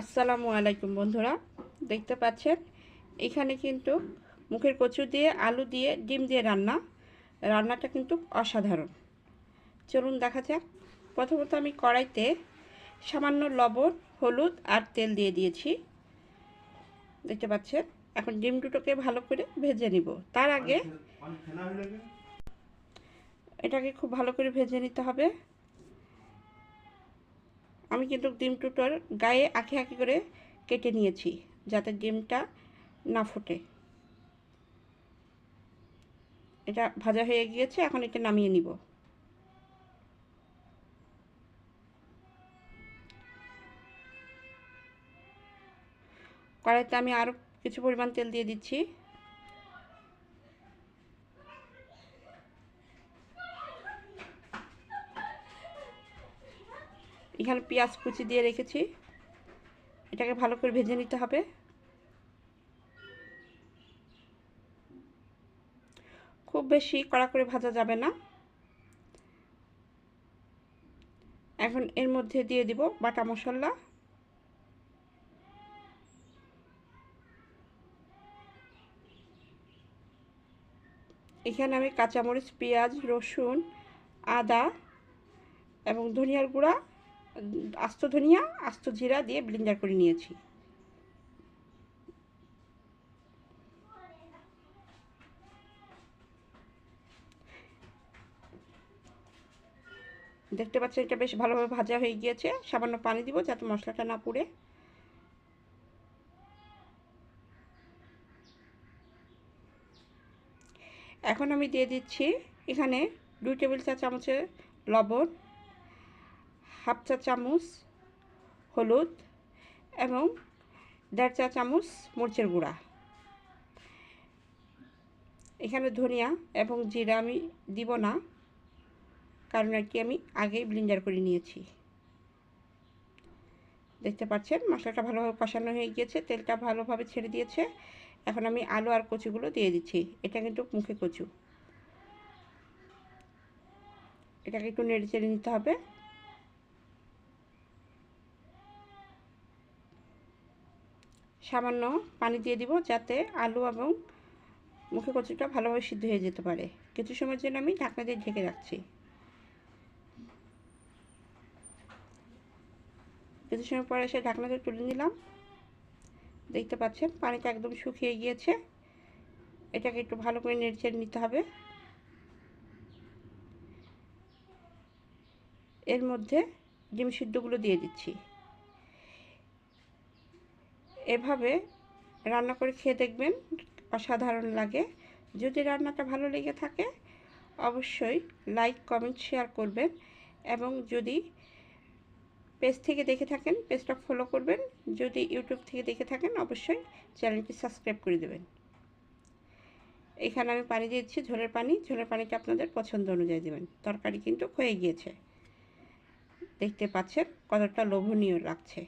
আসসালামু আলাইকুম বন্ধুরা দেখতে পাচ্ছেন? এখানে কিন্তু মুখের কচু দিয়ে আলু দিয়ে ডিম দিয়ে রান্না। রান্নাটা কিন্তু অসাধারণ। চলুন দেখা যাক। প্রথমত আমি কড়াইতে সামান্য লবণ হলুদ আর তেল দিয়ে দিয়েছি। দেখতে পাচ্ছেন? এখন ডিম দুটোকে ভালো করে ভেজে নিব। তার আগে এটাকে খুব ভালো করে ভেজে নিতে হবে। আমি কিন্তু ডিম টুটোর গায়ে আঁকি আঁকি করে কেটে নিয়েছি যাতে ডিমটা না ফোটে। এটা ভাজা হয়ে গিয়েছে, এখন এটা নামিয়ে নিব। কড়াইতে আমি আরও কিছু পরিমাণ তেল দিয়ে দিচ্ছি। এখানে পেঁয়াজ কুচি দিয়ে রেখেছি। এটাকে ভালো করে ভেজে নিতে হবে। খুব বেশি কড়া করে ভাজা যাবে না। এখন এর মধ্যে দিয়ে দিব বাটা মশলা। এখানে আমি কাঁচামরিচ, পেঁয়াজ, রসুন, আদা এবং ধনিয়ার গুঁড়া আস্ত ধনিয়া, আস্ত জিরা দিয়ে ব্লেন্ডার করে নিয়েছি। দেখতে পাচ্ছেন এটা বেশ ভালোভাবে ভাজা হয়ে গিয়েছে। সামান্য পানি দিব যাতে মশলাটা না পুড়ে। এখন আমি দিয়ে দিচ্ছি এখানে দুই টেবিল চা চামচের লবণ। হাফ চা চামচ হলুদ এবং দেড় চা চামচ মরিচের গুঁড়া। এখানে ধনিয়া এবং জিরা আমি দিব না, কারণ আর কি আমি আগেই ব্লিন্ডার করে নিয়েছি। দেখতে পাচ্ছেন, মশলাটা ভালোভাবে কষানো হয়ে গিয়েছে, তেলটা ভালোভাবে ছেড়ে দিয়েছে। এখন আমি আলু আর কচুগুলো দিয়ে দিচ্ছি। এটা কিন্তু মুখে কচু। এটাকে একটু নেড়ে চেড়ে নিতে হবে। সামান্য পানি দিয়ে দিব যাতে আলু এবং মুখে কচুটা ভালোভাবে সিদ্ধ হয়ে যেতে পারে। কিছু সময়ের জন্য আমি ঢাকনা দিয়ে ঢেকে রাখছি। কিছু সময় পরে এসে দিয়ে তুলে নিলাম। দেখতে পাচ্ছেন, পানিটা একদম শুকিয়ে গিয়েছে। এটাকে একটু ভালো করে নেড়ে নিতে হবে। এর মধ্যে ডিম সিদ্ধগুলো দিয়ে দিচ্ছি। এভাবে রান্না করে খেয়ে দেখবেন অসাধারণ লাগে। যদি রান্নাটা ভালো লেগে থাকে, অবশ্যই লাইক কমেন্ট শেয়ার করবেন এবং যদি পেজ থেকে দেখে থাকেন, পেজটা ফলো করবেন। যদি ইউটিউব থেকে দেখে থাকেন, অবশ্যই চ্যানেলটি সাবস্ক্রাইব করে দেবেন। এখানে আমি পানি দিয়েছি ঝোলের পানি। ঝোলের পানিটা আপনাদের পছন্দ অনুযায়ী দেবেন। তরকারি কিন্তু হয়ে গিয়েছে। দেখতে পাচ্ছেন কতটা লোভনীয় লাগছে।